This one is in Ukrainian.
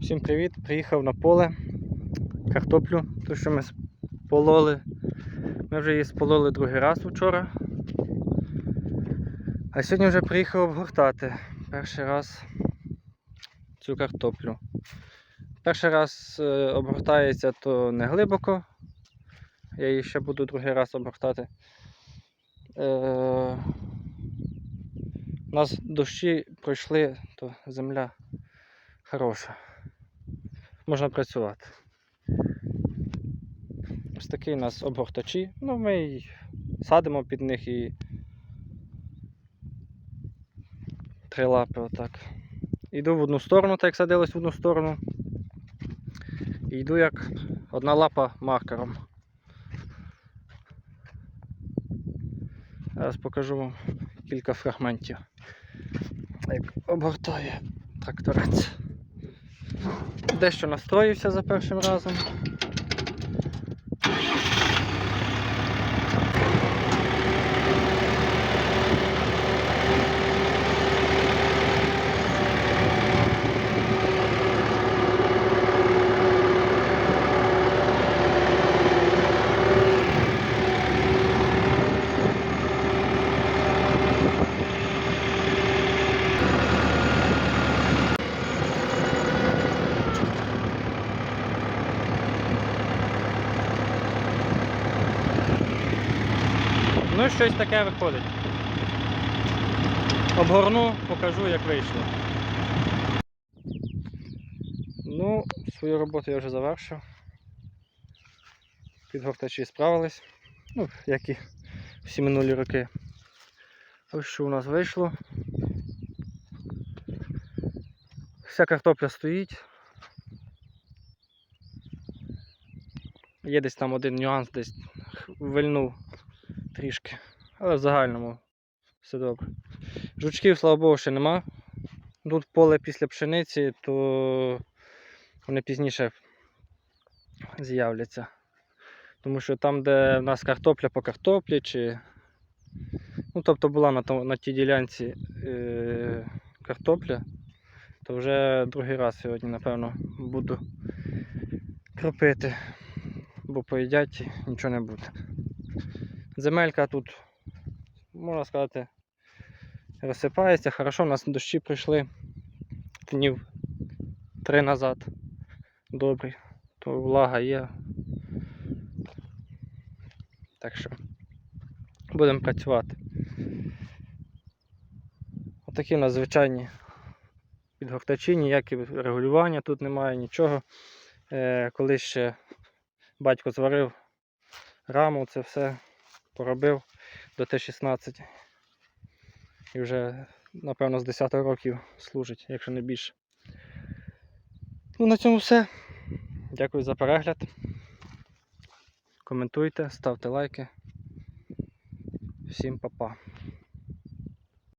Всім привіт! Приїхав на поле картоплю, ту, що ми спололи. Ми вже її спололи другий раз вчора. А сьогодні вже приїхав обгортати перший раз цю картоплю. Перший раз е, обгортається то не глибоко. Я її ще буду другий раз обгортати. Е, у нас дощі пройшли, то земля хороша. Можна працювати. Ось такий у нас обгортачі. Ну, ми садимо під них і три лапи отак. Йду в одну сторону, так як садилось в одну сторону. І йду як одна лапа маркером. Зараз покажу вам кілька фрагментів, як обгортає тракторець. Дещо настроївся за першим разом. Ну, щось таке виходить. Обгорну, покажу, як вийшло. Ну, свою роботу я вже завершив. Підгортачі справились. Ну, як і всі минулі роки. Ось що у нас вийшло. Вся картопля стоїть. Є десь там один нюанс, десь вильнув трішки. Але в загальному все добре. Жучків, слава Богу, ще нема. Тут поле після пшениці, то вони пізніше з'являться. Тому що там, де в нас картопля по картоплі, чи. Ну, тобто була на, на тій ділянці е- картопля, то вже другий раз сьогодні, напевно, буду кропити, бо поїдять і нічого не буде. Земелька тут, можна сказати, розсипається. Хорошо, у нас дощі прийшли днів три назад. Добрі, то влага є. Так що будемо працювати. Отакі у нас звичайні підгортачі, ніякі регулювання тут немає, нічого. Е, коли ще батько зварив раму, це все поробив до Т-16. І вже, напевно, з 10 років служить, якщо не більше. Ну, на цьому все. Дякую за перегляд. Коментуйте, ставте лайки. Всім па-па.